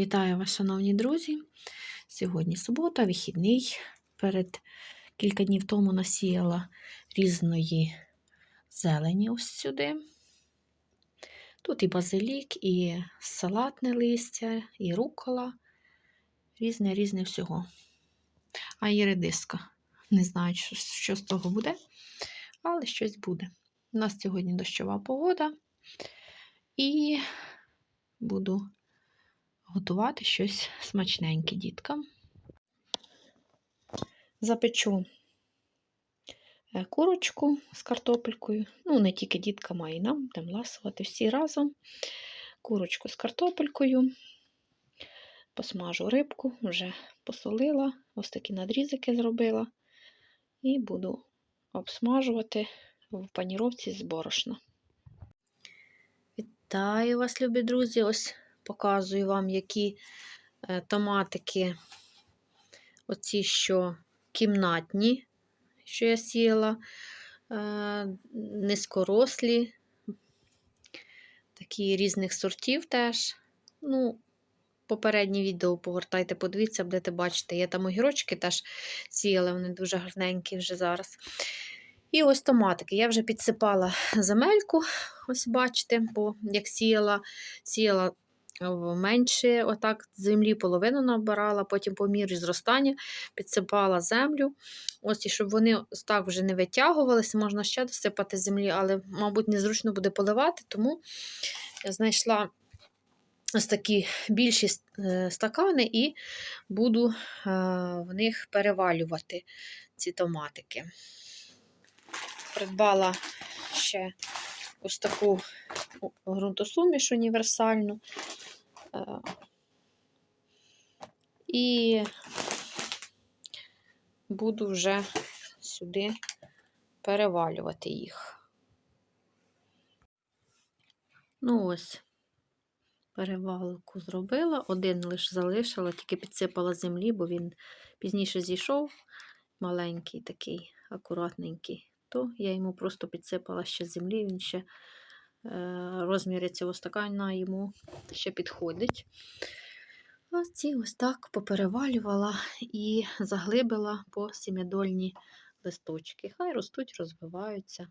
Вітаю вас, шановні друзі! Сьогодні субота, вихідний. Перед кілька днів тому насіяла різної зелені ось сюди. Тут і базилік, і салатне листя, і рукола. Різне, різне всього. А і редиска. Не знаю, що з того буде, але щось буде. У нас сьогодні дощова погода, і буду готувати щось смачненьке діткам. Запечу е, курочку з картопелькою. Ну, не тільки діткам, а й нам будемо ласувати всі разом. Курочку з картопелькою. Посмажу рибку, вже посолила, ось такі надрізики зробила. І буду обсмажувати в паніровці з борошна. Вітаю вас, любі друзі! Ось показую вам, які е, томатики, оці, що кімнатні, що я сіяла, е, низькорослі, такі різних сортів теж. Ну, Попереднє відео повертайте, подивіться, будете бачити. Я там огірочки теж сіяла, вони дуже гарненькі вже зараз. І ось томатики. Я вже підсипала земельку, ось бачите, бо як сіяла, сіяла менше отак землі половину набирала, потім по мірі зростання підсипала землю. Ось, І щоб вони так вже не витягувалися, можна ще досипати землі, але, мабуть, незручно буде поливати, тому я знайшла ось такі більші е, стакани і буду е, в них перевалювати ці томатики. Придбала ще ось таку ґрунтосуміш універсальну. Е, і буду вже сюди перевалювати їх. Ну, ось, перевалку зробила, один лише залишила, тільки підсипала землі, бо він пізніше зійшов, маленький такий, акуратненький, то я йому просто підсипала ще землі, він ще розміри цього стакана йому ще підходить. Ось ці ось так поперевалювала і заглибила по сім'ядольні листочки. Хай ростуть, розвиваються.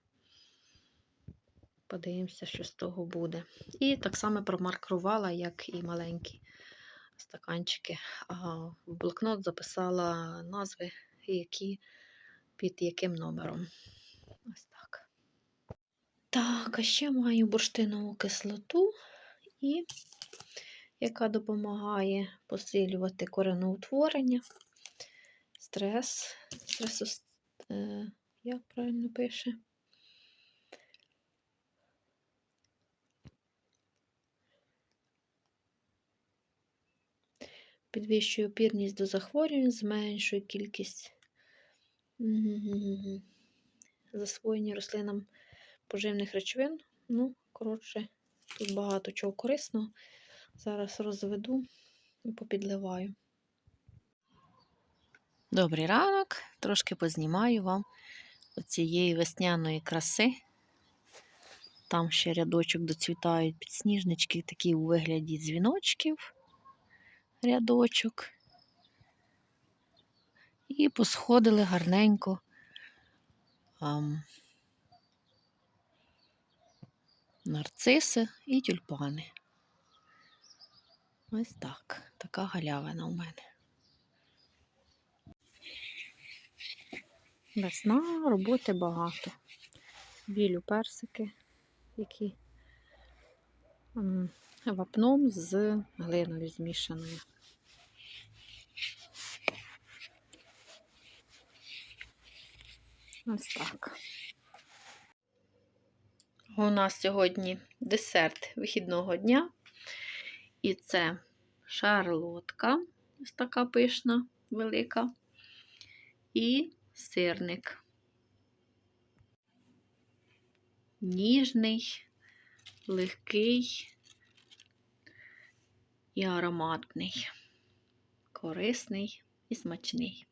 Подивимося, що з того буде. І так само промаркувала, як і маленькі стаканчики. А в блокнот записала назви, які під яким номером. Так, а ще маю бурштинову кислоту, і яка допомагає посилювати кореноутворення, стрес, стресос, е, як правильно пише? Підвищує опірність до захворювань, зменшує кількість засвоєння рослинам поживних речовин. Ну, коротше, тут багато чого корисного. Зараз розведу і попідливаю. Добрий ранок, трошки познімаю вам оцієї весняної краси. Там ще рядочок доцвітають підсніжнички, такі у вигляді дзвіночків, рядочок. І посходили гарненько нарциси і тюльпани. Ось так. Така галявина у мене. Весна, роботи багато. Білю персики, які вапном з глиною змішаною. Ось так. У нас сьогодні десерт вихідного дня. І це шарлотка, ось така пишна, велика, і сирник. Ніжний, легкий і ароматний, корисний і смачний.